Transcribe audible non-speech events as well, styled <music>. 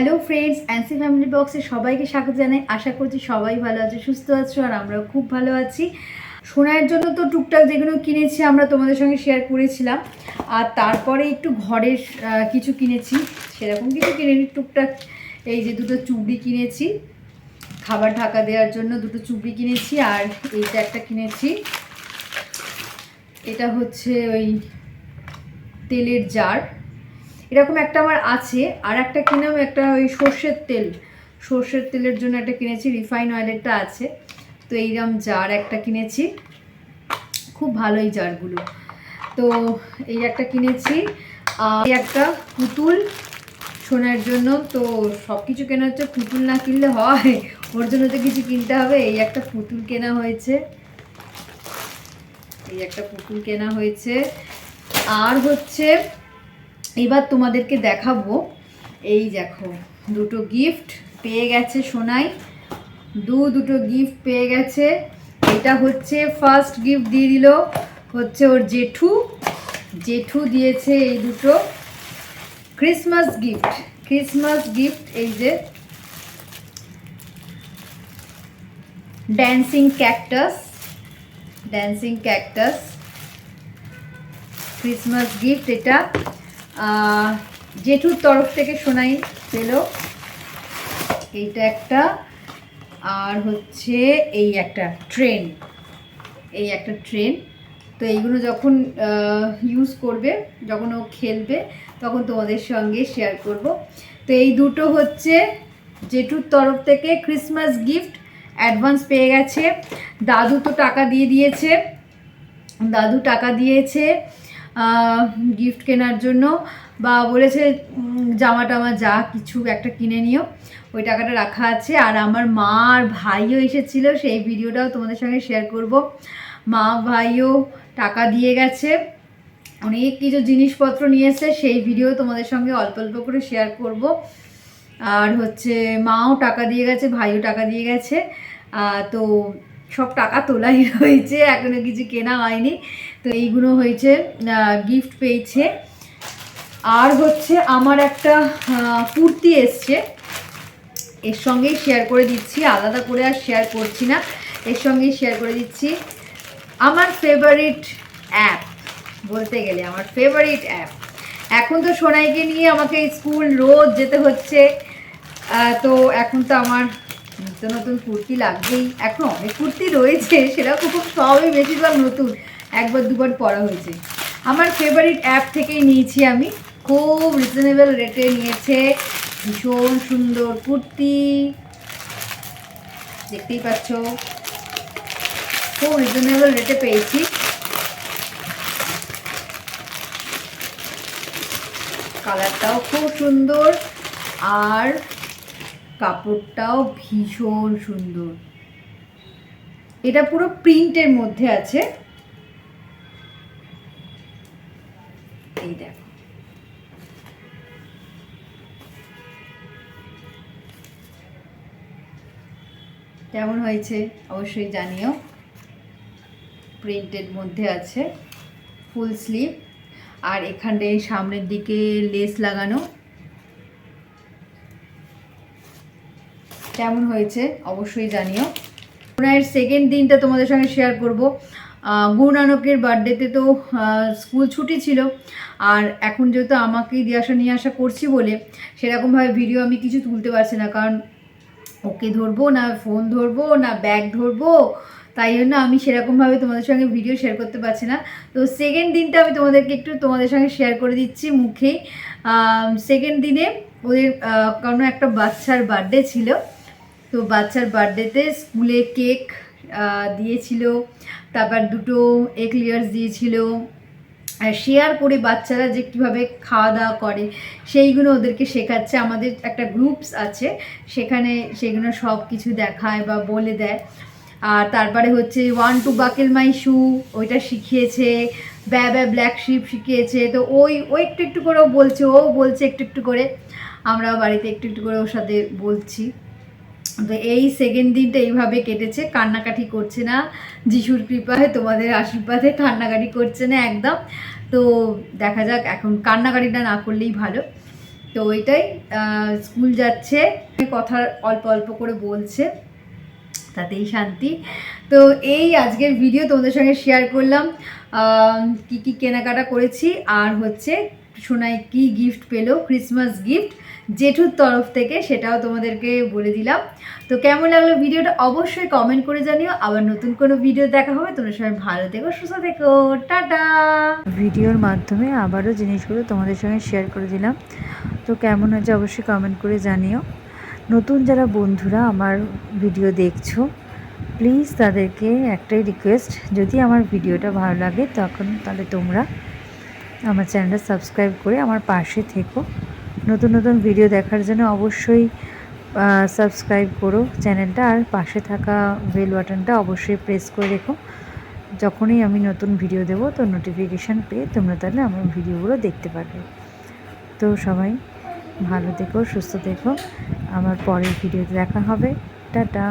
Hello friends অ্যান্সি family বক্সে সবাইকে স্বাগত জানাই। আশা করছি সবাই ভালো আছে, সুস্থ আছো, আর আমরাও খুব ভালো আছি। সোনার জন্য তো টুকটাক যেগুলো কিনেছি আমরা তোমাদের সঙ্গে শেয়ার করেছিলাম। আর তারপরে একটু ঘরের কিছু কিনেছি। সেরকম কিছু কিনেনি, টুকটাক এই যে দুটো চুবড়ি কিনেছি। খাবার ঢাকা দেওয়ার জন্য দুটো চুবড়ি কিনেছি, আর এইটা একটা কিনেছি। এটা হচ্ছে ওই তেলের জার। এরকম একটা আমার আছে, আর একটা কিনাম একটা ওই সর্ষের তেল। সর্ষের তেলের জন্য একটা কিনেছি, রিফাইন অয়েলেরটা আছে। তো এইরকম জার একটা কিনেছি। খুব ভালো এই জারগুলো তো এই একটা কিনেছি। আর একটা পুতুল সোনার জন্য। তো সব কিছু কেনা হচ্ছে, পুতুল না কিনলে হয়। ওর জন্য তো কিছু কিনতে হবে। এই একটা পুতুল কেনা হয়েছে। এই একটা পুতুল কেনা হয়েছে। আর হচ্ছে এবার তোমাদেরকে দেখাবো। এই দেখো, দুটো গিফট পেয়ে গেছে সোনাই। দু, দুটো গিফট পেয়ে গেছে। এটা হচ্ছে ফার্স্ট গিফট দিয়ে দিল, হচ্ছে ওর জেঠু। জেঠু দিয়েছে এই দুটো ক্রিসমাস গিফট ক্রিসমাস গিফট এই যে dancing cactus dancing cactus Christmas gift এটা। জেঠুর তরফ থেকে শোনাই পেল। এইটা একটা, আর হচ্ছে এই একটা ট্রেন। এই একটা ট্রেন। তো এইগুলো যখন ইউজ করবে, যখন ও খেলবে, তখন তোমাদের সঙ্গে শেয়ার করব। তো এই দুটো হচ্ছে জেঠুর তরফ থেকে ক্রিসমাস গিফট অ্যাডভান্স পেয়ে গেছে। দাদু তো টাকা দিয়ে দিয়েছে। দাদু টাকা দিয়েছে। গিফট কেনার জন্য বা বলেছে জামা টামা যা কিছু একটা কিনে নিও, ওই টাকাটা রাখা আছে। আর আমার মা আর ভাইও এসেছিল, সেই ভিডিওটাও তোমাদের সঙ্গে শেয়ার করব। মা ভাইও টাকা দিয়ে গেছে, অনেক কিছু জিনিসপত্র নিয়ে সেই ভিডিও তোমাদের সঙ্গে অল্প অল্প করে শেয়ার করব। আর হচ্ছে, মাও টাকা দিয়ে গেছে, ভাইও টাকা দিয়ে গেছে। তো সব টাকা তোলাই <laughs> হয়েছে, এখনও কিছু কেনা হয়নি। তো এইগুলো হয়েছে গিফট পেয়েছে। আর হচ্ছে আমার একটা কুর্তি এসছে। এর সঙ্গেই শেয়ার করে দিচ্ছি, আলাদা করে আর শেয়ার করছি না। এর সঙ্গেই শেয়ার করে দিচ্ছি। আমার ফেভারিট অ্যাপ বলতে গেলে, আমার ফেভারিট অ্যাপ এখন তো সোনাইকে নিয়ে আমাকে স্কুল রোজ যেতে হচ্ছে। তো এখন তো আমার নিত্য নতুন কুর্তি লাগবেই। এখন অনেক কুর্তি রয়েছে, সেরকম সবই বেশিরভাগ নতুন, একবার দুবার পরা হয়েছে। আমার ফেভারিট অ্যাপ থেকেই নিয়েছি আমি। খুব রিজনেবল রেটে নিয়েছে। ভীষণ সুন্দর কুর্তি। দেখতেই পাচ্ছ। খুব রিজনেবল রেটে পেয়েছি। কালারটাও খুব সুন্দর। আর কাপড়টাও ভীষণ সুন্দর। এটা পুরো প্রিন্টের মধ্যে আছে। এই দেখো। কেমন হয়েছে অবশ্যই জানিও। প্রিন্টের মধ্যে আছে, ফুল স্লিভ। আর এখানে সামনের দিকে লেস লাগানো। কেমন হয়েছে অবশ্যই জানিও। গুরুনায়ের সেকেন্ড দিনটা তোমাদের সঙ্গে শেয়ার করব। গুরু নানকের বার্থডেতে তো স্কুল ছুটি ছিল। আর এখন যেহেতু আমাকেই দিয়ে আসা, নিয়ে আসা করছি বলে, সেরকমভাবে ভিডিও আমি কিছু তুলতে পারছি না। কারণ ওকে ধরবো না ফোন ধরবো না ব্যাগ ধরবো, তাই জন্য আমি সেরকমভাবে তোমাদের সঙ্গে ভিডিও শেয়ার করতে পারছি না। তো সেকেন্ড দিনটা আমি তোমাদেরকে একটু তোমাদের সঙ্গে শেয়ার করে দিচ্ছি মুখেই। সেকেন্ড দিনে ওদের কোনো একটা বাচ্চার বার্থডে ছিল। তো বাচ্চার বার্থডেতে স্কুলে কেক দিয়েছিল, তারপর দুটো এক্লিয়ার্স দিয়েছিল শেয়ার করে বাচ্চারা যে কীভাবে খাওয়া দাওয়া করে, সেইগুলো ওদেরকে শেখাচ্ছে। আমাদের একটা গ্রুপস আছে, সেখানে সেগুলো সব কিছু দেখায় বা বলে দেয়। আর তারপরে হচ্ছে one two buckle my shoe ওইটা শিখিয়েছে, ব্যা ব্যা ব্ল্যাক শিপ শিখিয়েছে। তো ওই, ও একটু একটু করে ও বলছে ও বলছে একটু একটু করে। আমরাও বাড়িতে একটু একটু করে ওর সাথে বলছি। তো এই সেকেন্ড দিনটা এইভাবে কেটেছে, কান্নাকাটি করছে না। যিশুর কৃপায় তোমাদের আশীর্বাদে কান্নাকাটি করছে না একদম। তো দেখা যাক, এখন কান্নাকাটিটা না করলেই ভালো। তো ওইটাই স্কুল যাচ্ছে, কথা অল্প অল্প করে বলছে, তাতেই শান্তি। তো এই আজকের ভিডিও তোমাদের সঙ্গে শেয়ার করলাম। কি কি কেনাকাটা করেছি, আর হচ্ছে সোনায় কি গিফট পেল ক্রিসমাস গিফট জেঠুর তরফ থেকে সেটাও তোমাদেরকে বলে দিলাম। তো কেমন লাগল ভিডিওটা অবশ্যই কমেন্ট করে জানিও। আবার নতুন কোনো ভিডিও দেখা হবে। তোমরা সবাই ভালো থেকো, সুস্থ থেকো। টাটা! ভিডিওর মাধ্যমে আবারও জিনিসগুলো তোমাদের সঙ্গে শেয়ার করে দিলাম। তো কেমন হয়েছে অবশ্যই কমেন্ট করে জানিও। নতুন যারা বন্ধুরা আমার ভিডিও দেখছ প্লিজ তাদেরকে একটাই রিকোয়েস্ট যদি আমার ভিডিওটা ভালো লাগে, তখন তাহলে তোমরা আমার চ্যানেলটা সাবস্ক্রাইব করে আমার পাশে থেকো। নতুন নতুন ভিডিও দেখার জন্য অবশ্যই সাবস্ক্রাইব করো চ্যানেলটা আর পাশে থাকা বেল বাটনটা অবশ্যই প্রেস করে রেখো। যখনই আমি নতুন ভিডিও দেবো, তো নোটিফিকেশান পেয়ে তোমরা তাহলে আমার ভিডিওগুলো দেখতে পারবে। তো সবাই, ভালো থেকো, সুস্থ থেকো। আমার পরের ভিডিওতে দেখা হবে। টাটা।